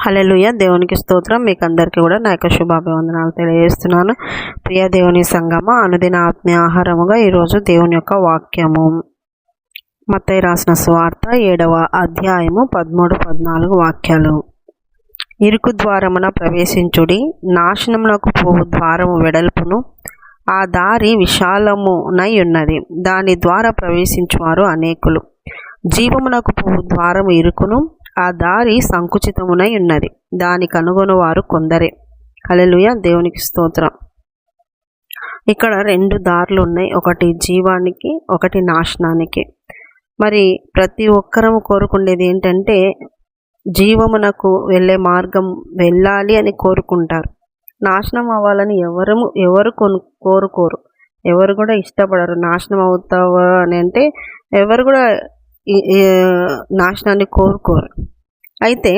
Hallelujah దేవునికి స్తోత్రం. మీకు అందరికీ కూడా నా యొక్క శుభాభివందనాలు తెలియజేస్తున్నాను. ప్రియ దేవుని సంగమ అనుదిన ఆత్మీయ ఆహారముగా ఈరోజు దేవుని యొక్క వాక్యము. మత్తయ్య రాసిన స్వార్థ ఏడవ అధ్యాయము పదమూడు పద్నాలుగు వాక్యాలు. ఇరుకు ద్వారమున ప్రవేశించుడి. నాశనమునకు పోవు ద్వారము వెడల్పును. ఆ దారి విశాలమునై ఉన్నది దాని ద్వారా ప్రవేశించువారు అనేకులు. జీవమునకు పోవు ద్వారము ఇరుకును. ఆ దారి సంకుచితమునై ఉన్నది. దాని కనుగొనవారు కొందరే. కలలుయ దేవునికి స్తోత్రం. ఇక్కడ రెండు దారులు ఉన్నాయి ఒకటి జీవానికి ఒకటి నాశనానికి. మరి ప్రతి ఒక్కరము కోరుకునేది ఏంటంటే జీవమునకు వెళ్ళే మార్గం వెళ్ళాలి అని కోరుకుంటారు. నాశనం అవ్వాలని ఎవరము ఎవరు కొను కోరుకోరు. ఎవరు కూడా ఇష్టపడరు. నాశనం అవుతావా అని అంటే ఎవరు కూడా నాశనాన్ని కోరుకోరు. అయితే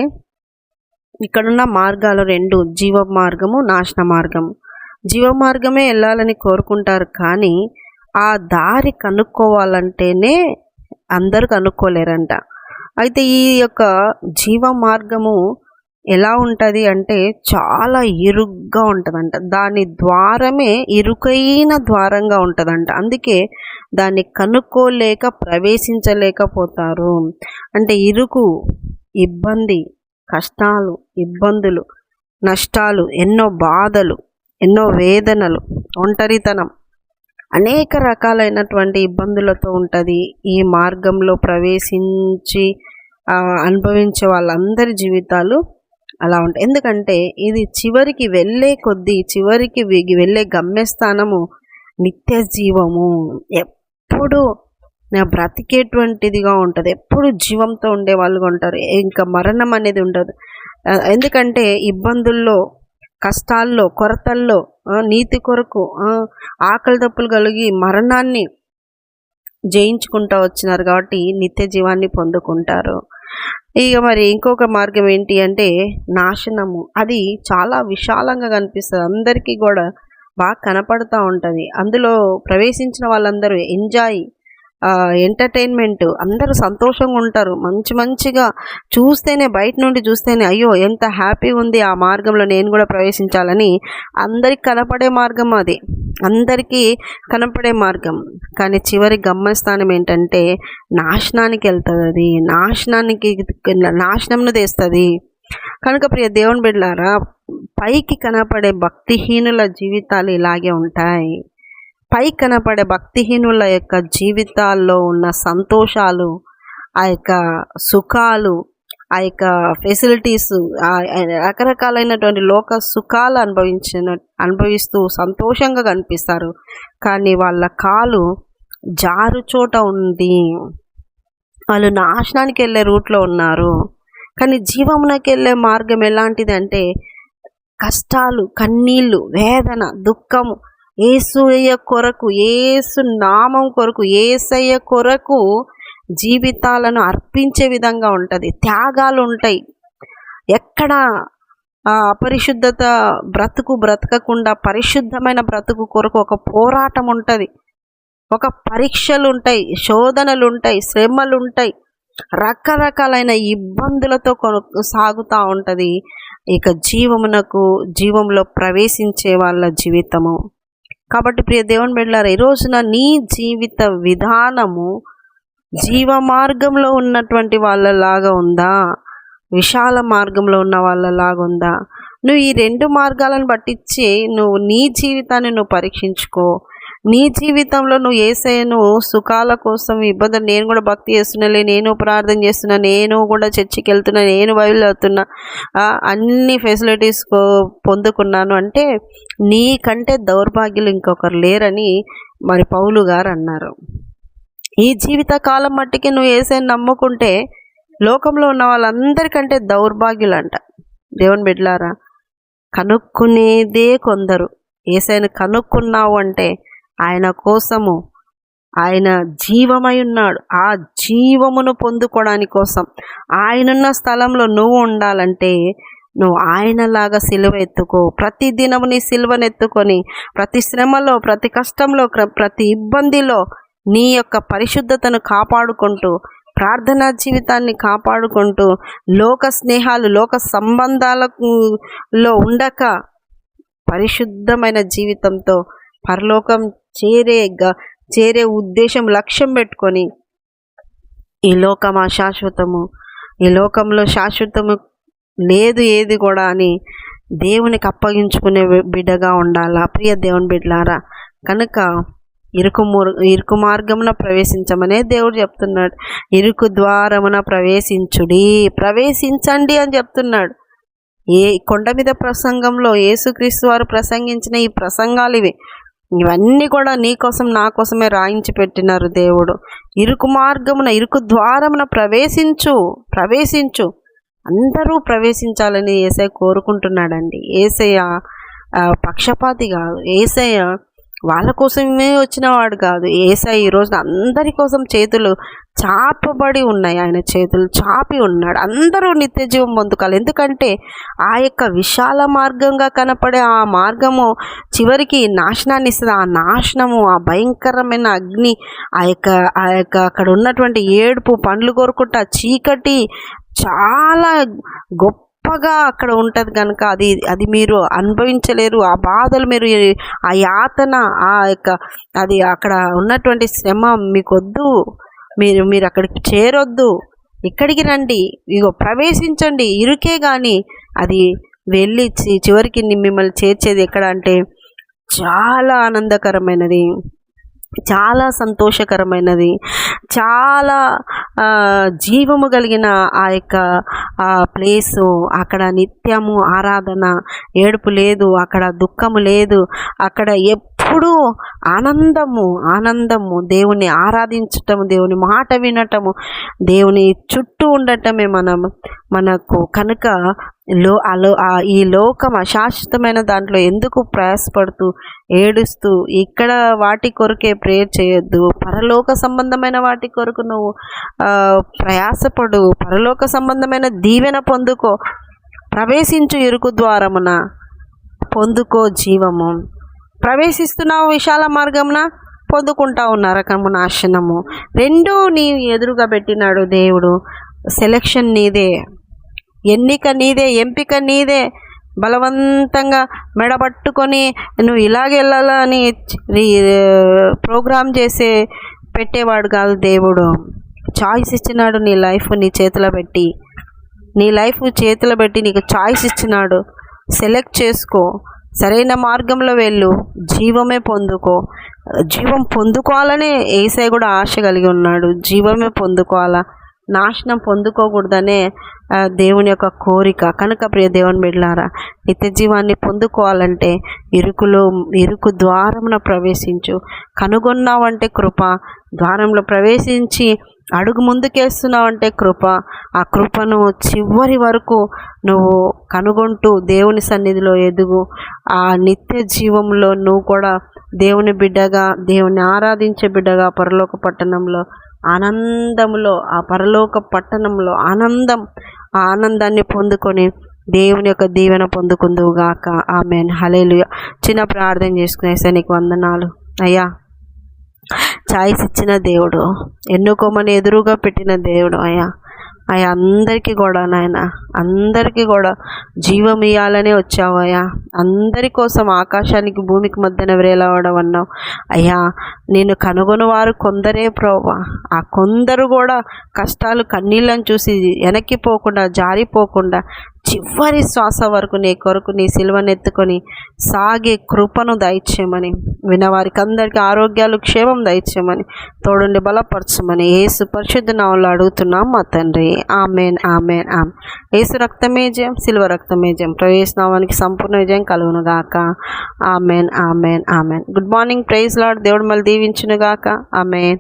ఇక్కడున్న మార్గాలు రెండు జీవ మార్గము నాశన మార్గము జీవ మార్గమే వెళ్ళాలని కోరుకుంటారు కానీ ఆ దారి కనుక్కోవాలంటేనే అందరు కనుక్కోలేరంట. అయితే ఈ యొక్క జీవ మార్గము ఎలా ఉంటుంది అంటే చాలా ఇరుగ్గా ఉంటుందంట. దాని ద్వారమే ఇరుకైన ద్వారంగా ఉంటుందంట. అందుకే దాన్ని కనుక్కోలేక ప్రవేశించలేకపోతారు. అంటే ఇరుకు ఇబ్బంది కష్టాలు ఇబ్బందులు నష్టాలు ఎన్నో బాధలు ఎన్నో వేదనలు ఒంటరితనం అనేక రకాలైనటువంటి ఇబ్బందులతో ఉంటుంది. ఈ మార్గంలో ప్రవేశించి అనుభవించే వాళ్ళందరి జీవితాలు అలా ఉంటాయి ఎందుకంటే ఇది చివరికి వెళ్ళే కొద్దీ చివరికి వెళ్ళే గమ్యస్థానము నిత్య జీవము ఎప్పుడు బ్రతికేటువంటిదిగా ఉంటుంది. ఎప్పుడు జీవంతో ఉండే వాళ్ళుగా ఉంటారు. ఇంకా మరణం అనేది ఉండదు. ఎందుకంటే ఇబ్బందుల్లో కష్టాల్లో కొరతల్లో నీతి కొరకు ఆకలి తప్పులు కలిగి మరణాన్ని జయించుకుంటూ వచ్చినారు కాబట్టి నిత్య జీవాన్ని పొందుకుంటారు. ఇక మరి ఇంకొక మార్గం ఏంటి అంటే నాశనము. అది చాలా విశాలంగా కనిపిస్తుంది. అందరికీ కూడా బాగా కనపడుతూ ఉంటుంది. అందులో ప్రవేశించిన వాళ్ళందరూ ఎంజాయ్ ఎంటర్టైన్మెంట్ అందరూ సంతోషంగా ఉంటారు. మంచి మంచిగా చూస్తేనే బయట నుండి చూస్తేనే అయ్యో ఎంత హ్యాపీ ఉంది ఆ మార్గంలో నేను కూడా ప్రవేశించాలని అందరికి కనపడే మార్గం అది. అందరికీ కనపడే మార్గం. కానీ చివరి గమ్యస్థానం ఏంటంటే నాశనానికి వెళ్తుంది. అది నాశనానికి నాశనంను తెస్తుంది. కనుక ప్రియ దేవుని బిడ్డారా పైకి కనపడే భక్తిహీనుల జీవితాలు ఇలాగే ఉంటాయి. పై కనపడే భక్తిహీనుల యొక్క జీవితాల్లో ఉన్న సంతోషాలు ఆ యొక్క సుఖాలు ఆ యొక్క ఫెసిలిటీస్ రకరకాలైనటువంటి లోక సుఖాలు అనుభవించిన అనుభవిస్తూ సంతోషంగా కనిపిస్తారు. కానీ వాళ్ళ కాలు జారు చోట ఉంది. వాళ్ళు నాశనానికి వెళ్ళే రూట్లో ఉన్నారు. కానీ జీవమునకి వెళ్ళే మార్గం ఎలాంటిది అంటే కష్టాలు కన్నీళ్ళు వేదన దుఃఖము ఏసుయ కొరకు ఏసు నామం కొరకు ఏసయ్య కొరకు జీవితాలను అర్పించే విధంగా ఉంటుంది. త్యాగాలు ఉంటాయి. ఎక్కడ అపరిశుద్ధత బ్రతుకు బ్రతకకుండా పరిశుద్ధమైన బ్రతుకు కొరకు ఒక పోరాటం ఉంటుంది. ఒక పరీక్షలు ఉంటాయి శోధనలు ఉంటాయి శ్రమలు ఉంటాయి. రకరకాలైన ఇబ్బందులతో కొను సాగుతూ ఉంటుంది. ఇక జీవమునకు జీవంలో ప్రవేశించే వాళ్ళ జీవితము. కాబట్టి ప్రియ దేవుని బిడ్డలారా ఈ రోజున నీ జీవిత విధానము జీవ మార్గంలో ఉన్నటువంటి వాళ్ళలాగా ఉందా? విశాల మార్గంలో ఉన్న వాళ్ళలాగా ఉందా? నువ్వు ఈ రెండు మార్గాలను పట్టించి నువ్వు నీ జీవితాన్ని నువ్వు పరీక్షించుకో. నీ జీవితంలో నువ్వు ఏసైను సుఖాల కోసం ఇబ్బంది నేను కూడా భక్తి చేస్తున్నాలే నేను ప్రార్థన చేస్తున్నా నేను కూడా చర్చికి వెళ్తున్నా నేను బైబిల్ అవుతున్నా అన్ని ఫెసిలిటీస్ పొందుకున్నాను. అంటే నీకంటే దౌర్భాగ్యులు ఇంకొకరు లేరని మరి పౌలు గారు అన్నారు. ఈ జీవిత కాలం మట్టికి నువ్వు ఏసైని నమ్ముకుంటే లోకంలో ఉన్న వాళ్ళందరికంటే దౌర్భాగ్యులు అంట దేవుని బిడ్లారా కనుక్కునేదే కొందరు. ఏసైని కనుక్కున్నావు అంటే ఆయన కోసము ఆయన జీవమై ఉన్నాడు. ఆ జీవమును పొందుకోవడానికి కోసం ఆయనున్న స్థలంలో నువ్వు ఉండాలంటే నువ్వు ఆయనలాగా సిలువ ఎత్తుకో. ప్రతి దినము నీ సిలువనెత్తుకొని ప్రతి శ్రమలో ప్రతి కష్టంలో ప్రతి ఇబ్బందిలో నీ యొక్క పరిశుద్ధతను కాపాడుకుంటూ ప్రార్థనా జీవితాన్ని కాపాడుకుంటూ లోక స్నేహాలు లోక సంబంధాలలో ఉండక పరిశుద్ధమైన జీవితంతో పరలోకం చేరే గ- చేరే ఉద్దేశం లక్ష్యం పెట్టుకొని ఈ లోకం అశాశ్వతము ఈ లోకంలో శాశ్వతము లేదు ఏది కూడా అని దేవునికి అప్పగించుకునే బిడ్డగా ఉండాలా? ప్రియ దేవుని బిడ్డలారా కనుక ఇరుకు ఇరుకు మార్గమున ప్రవేశించమనే దేవుడు చెప్తున్నాడు. ఇరుకు ద్వారమున ప్రవేశించుడి ప్రవేశించండి అని చెప్తున్నాడు. ఏ కొండ మీద ప్రసంగంలో యేసుక్రీస్తు వారు ప్రసంగించిన ఈ ప్రసంగాలు ఇవి. ఇవన్నీ కూడా నీ కోసం నా కోసమే రాయించి పెట్టినారు దేవుడు. ఇరుకు మార్గమున ఇరుకు ద్వారమున ప్రవేశించు ప్రవేశించు. అందరూ ప్రవేశించాలని ఏసై కోరుకుంటున్నాడండి. ఏసయ్య పక్షపాతి కాదు. ఏసయ్య వాళ్ళ కోసమే వచ్చిన వాడు కాదు. ఏసై ఈరోజు అందరి కోసం చేతులు చాపబడి ఉన్నాయి. ఆయన చేతులు చాపి ఉన్నాడు. అందరూ నిత్య జీవం పొందుకోవాలి. ఎందుకంటే ఆ యొక్క విశాల మార్గంగా కనపడే ఆ మార్గము చివరికి నాశనాన్ని ఇస్తుంది. ఆ నాశనము ఆ భయంకరమైన అగ్ని ఆ యొక్క ఆ యొక్క అక్కడ ఉన్నటువంటి ఏడుపు పండ్లు కోరుకుంటా చీకటి చాలా గొప్ప గొప్పగా అక్కడ ఉంటుంది కనుక అది అది మీరు అనుభవించలేరు. ఆ బాధలు మీరు ఆ యాతన ఆ యొక్క అది అక్కడ ఉన్నటువంటి శ్రమ మీకొద్దు. మీరు మీరు అక్కడికి చేరొద్దు. ఇక్కడికి రండి. ఇగో ప్రవేశించండి. ఇరుకే కానీ అది వెళ్ళి చివరికి మిమ్మల్ని చేర్చేది ఎక్కడ అంటే చాలా ఆనందకరమైనది. చాలా సంతోషకరమైనది. చాలా జీవము కలిగిన ఆ యొక్క ప్లేసు అక్కడ నిత్యము ఆరాధన ఏడుపు లేదు అక్కడ దుఃఖము లేదు అక్కడ ఎప్పుడూ ఆనందము ఆనందము దేవుని ఆరాధించటము దేవుని మాట వినటము దేవుని చుట్టూ ఉండటమే మనం మనకు కనుక లో అలో ఈ లోకం అశాశ్వతమైన దాంట్లో ఎందుకు ప్రయాసపడుతూ ఏడుస్తూ ఇక్కడ వాటి కొరకే ప్రేయర్ చేయొద్దు పరలోక సంబంధమైన వాటి కొరకు నువ్వు ప్రయాసపడు పరలోక సంబంధమైన దీవెన పొందుకో ప్రవేశించు ఇరుకు ద్వారమున పొందుకో జీవము. ప్రవేశిస్తున్నావు విశాల మార్గమున పొందుకుంటావు నరకము నాశనము రెండూ నీ ఎదురుగా పెట్టినాడు దేవుడు. సెలక్షన్ నీదే. ఎన్నిక నీదే ఎంపిక నీదే. బలవంతంగా మెడబట్టుకొని నువ్వు ఇలాగే వెళ్ళాలా అని ప్రోగ్రామ్ చేసే పెట్టేవాడు కాదు దేవుడు. చాయిస్ ఇచ్చినాడు నీ లైఫ్ నీ చేతిలో పెట్టి. నీ లైఫ్ చేతిలో పెట్టి నీకు చాయిస్ ఇచ్చినాడు. సెలెక్ట్ చేసుకో. సరైన మార్గంలో వెళ్ళు. జీవమే పొందుకో. జీవం పొందుకోవాలనే ఏసై కూడా ఆశ కలిగి ఉన్నాడు. జీవమే పొందుకోవాలా? నాశనం పొందుకోకూడదనే దేవుని యొక్క కోరిక. కనుక ప్రియ దేవుని బిడ్డలారా నిత్య జీవాన్ని పొందుకోవాలంటే ఇరుకులో ఇరుకు ద్వారమున ప్రవేశించు. కనుగొన్నావంటే కృప ద్వారంలో ప్రవేశించి అడుగు ముందుకేస్తున్నావంటే కృప. ఆ కృపను చివరి వరకు నువ్వు కనుగొంటూ దేవుని సన్నిధిలో ఎదుగు. ఆ నిత్య జీవంలో నువ్వు కూడా దేవుని బిడ్డగా దేవుని ఆరాధించే బిడ్డగా పరలోక పట్టణంలో ఆనందములో ఆ పరలోక పట్టణంలో ఆనందం ఆ ఆనందాన్ని పొందుకొని దేవుని యొక్క దీవెన పొందుకుందువుగాక ఆమె హలేలు చిన్న ప్రార్థన చేసుకునేసే నీకు వందనాలు. అయ్యా ఛాయిస్ ఇచ్చిన దేవుడు ఎన్నుకోమని ఎదురుగా పెట్టిన దేవుడు అయ్యా. అయ్యా అందరికీ కూడా నాయన అందరికీ కూడా జీవం ఇవ్వాలనే వచ్చావయ్యా అందరి కోసం ఆకాశానికి భూమికి మధ్యన వేలావడం అన్నావు అయ్యా నేను కనుగొనవారు కొందరే ప్రోవా ఆ కొందరు కూడా కష్టాలు కన్నీళ్ళని చూసి వెనక్కి పోకుండా జారిపోకుండా చివరి శ్వాస వరకు నీ కొరకు నీ సిల్వనెత్తుకొని సాగే కృపను దయచేయమని వినవారికి అందరికీ ఆరోగ్యాలు క్షేమం దయచేయమని తోడుండి బలపరచమని ఏసు పరిశుద్ధ నామంలో అడుగుతున్నాం. మా తండ్రి ఆమెన్ ఆమెన్ ఆమె ఏసు రక్తమే జయం సిల్వ రక్తమే జయం. ప్రవేశనామానికి సంపూర్ణ విజయం కలుగును గాక. Amen amen amen. Good morning praise Lord దేవుడు మళ్ళీ దీవించునుగాక ఆమెన్.